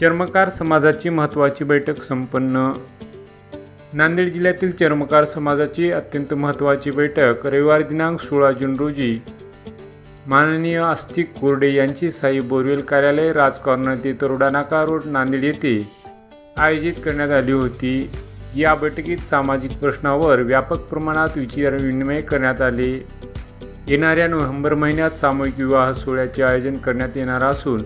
चर्मकार समाजाची महत्त्वाची बैठक संपन्न. नांदेड जिल्ह्यातील चर्मकार समाजाची अत्यंत महत्त्वाची बैठक रविवार दिनांक सोळा जून रोजी. माननीय आस्तिक कोरडे यांची साई बोरवेल कार्यालय राजकॉर्नर ते तरोडा नाका रोड नांदेड येथे आयोजित करण्यात आली होती. या बैठकीत सामाजिक प्रश्नावर व्यापक प्रमाणात विचारविनिमय करण्यात आले. येणाऱ्या नोव्हेंबर महिन्यात सामूहिक विवाह सोहळ्याचे आयोजन करण्यात येणार असून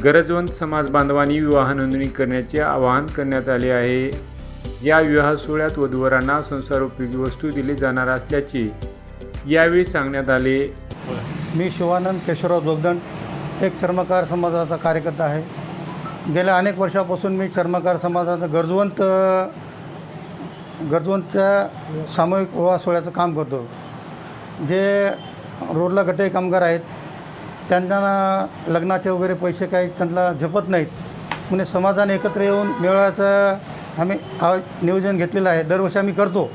गरजवंत समाज बांधवांनी विवाह नोंदणी करण्याचे आवाहन करण्यात आले आहे. या विवाह सोहळ्यात वधूवरांना संसारोपयोगी वस्तू दिली जाणार असल्याचे यावेळी सांगण्यात आले. मी शिवानंद केशवराव जोगदंड एक चर्मकार समाजाचा कार्यकर्ता आहे. गेल्या अनेक वर्षापासून मी चर्मकार समाजाचा गरजवंत गरजवंतच्या सामूहिक विवाह सोहळ्याचं काम करतो. जे रोडला गटे कामगार आहेत त्यांना लग्नाचे वगैरे पैसे काही त्यांना झपत नाहीत. म्हणजे समाजाने एकत्र येऊन मेळाव्याचं आम्ही नियोजन घेतलेलं आहे. दरवर्षी आम्ही करतो.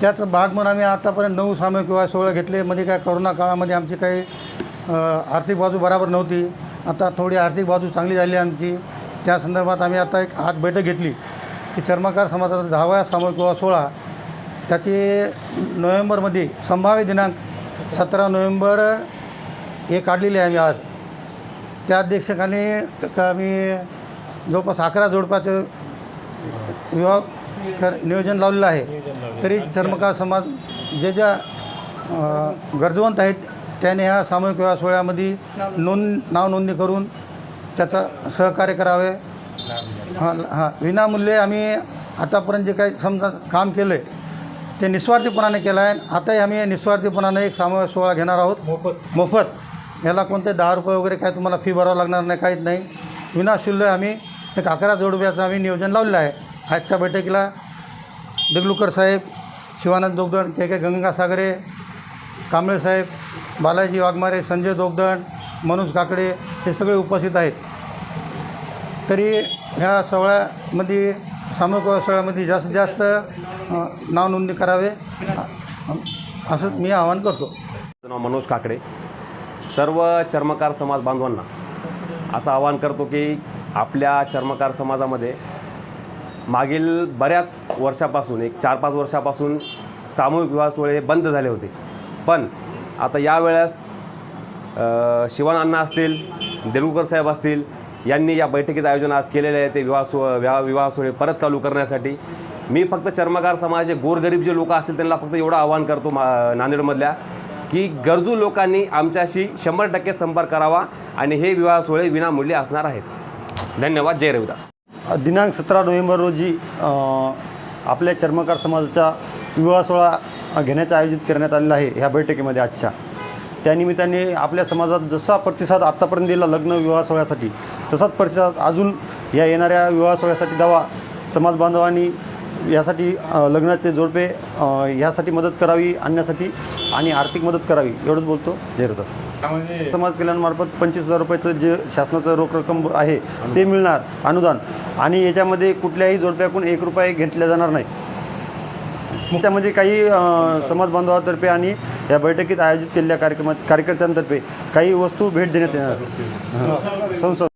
त्याच भाग म्हणून आम्ही आतापर्यंत नऊ सामूहिक विवाह सोहळा घेतले. म्हणजे काय करोना काळामध्ये आमची काही आर्थिक बाजू बराबर नव्हती. आता थोडी आर्थिक बाजू चांगली झाली आमची. त्या संदर्भात आम्ही आता एक आज बैठक घेतली. की चर्मकार समाजाचा दहावा सामूहिक विवाह सोहळा त्याची नोव्हेंबरमध्ये संभाव्य दिनांक सतरा नोव्हेंबर हे काढलेली आहे आम्ही आज. त्या अध्यक्षकाने क- आम्ही जवळपास अकरा जोडपाचं विवाह कर नियोजन लावलेलं आहे. तरी चर्मकार समाज जे ज्या गरजवंत आहेत त्याने ह्या सामूहिक विवाह सोहळ्यामध्ये नोंद नाव नोंदणी करून त्याचा सहकार्य करावे. हां हां विनामूल्य आम्ही आतापर्यंत जे काही समजा काम केलं आहे ते निस्वार्थीपणाने केलं आहे. आताही आम्ही निस्वार्थीपणाने एक सामूहिक सोहळा घेणार आहोत. मोफत. मोफत. याला कोणते दहा रुपये वगैरे काय तुम्हाला फी भरावं लागणार नाही काहीच नाही. विनाशुल्य आम्ही एक अकरा जोडव्याचं आम्ही नियोजन लावलेलं आहे. आजच्या बैठकीला देगलुकर साहेब शिवानंद दोगदण के के गंगासागरे कांबळे साहेब बालाजी वाघमारे संजय दोगदण मनोज काकडे हे सगळे उपस्थित आहेत. तरी ह्या सोहळ्यामध्ये सामूहिक सोहळ्यामध्ये जास्तीत जास्त नावनोंदणी नाव नोंदणी करावे असंच मी आवाहन करतो. नाव मनोज काकडे. सर्व चर्मकार समाज बांधवांना असं आवाहन करतो की आपल्या चर्मकार समाजामध्ये मागील बऱ्याच वर्षापासून एक चार पाच वर्षापासून सामूहिक विवाह सोहळे हे बंद झाले होते. पण आता यावेळेस अ, शिवान अण्णा असतील देलुकर साहेब असतील यांनी या बैठकीचं आयोजन आज केलेलं आहे ते विवाह सो विवाह विवाह सोहळे परत चालू करण्यासाठी. मी फक्त चर्मकार समाजाचे गोरगरीब जे लोक असतील त्यांना फक्त एवढं आवाहन करतो मा नांदेडमधल्या. की गरजू लोकांनी आमच्याशी शंभर टक्के संपर्क करावा आणि हे विवाह सोहळे विनामूल्य असणार आहेत. धन्यवाद. जय रविदास. दिनांक सतरा नोव्हेंबर रोजी आपल्या चर्मकार समाजाचा विवाह सोहळा घेण्याचं आयोजित करण्यात आलेला आहे ह्या बैठकीमध्ये आजच्या. त्यानिमित्ताने आपल्या समाजात जसा प्रतिसाद आत्तापर्यंत दिला लग्न विवाह सोहळ्यासाठी तसाच प्रतिसाद अजून या येणाऱ्या विवाह सोहळ्यासाठी दावा समाज बांधवांनी यासाठी लग्नाचे जोडपे ह्यासाठी मदत करावी आणण्यासाठी आणि आर्थिक मदत करावी एवढंच बोलतो. जयरदास समाज कल्याणमार्फत पंचवीस हजार रुपयाचं जे शासनाचं रोख रक्कम आहे ते मिळणार अनुदान. आणि याच्यामध्ये कुठल्याही जोडप्याकडून एक रुपये घेतला जाणार नाही. त्याच्यामध्ये काही समाज बांधवातर्फे आणि या बैठकीत आयोजित केलेल्या कार्यक्रमात कार्यकर्त्यांतर्फे काही वस्तू भेट देण्यात येणार. संसद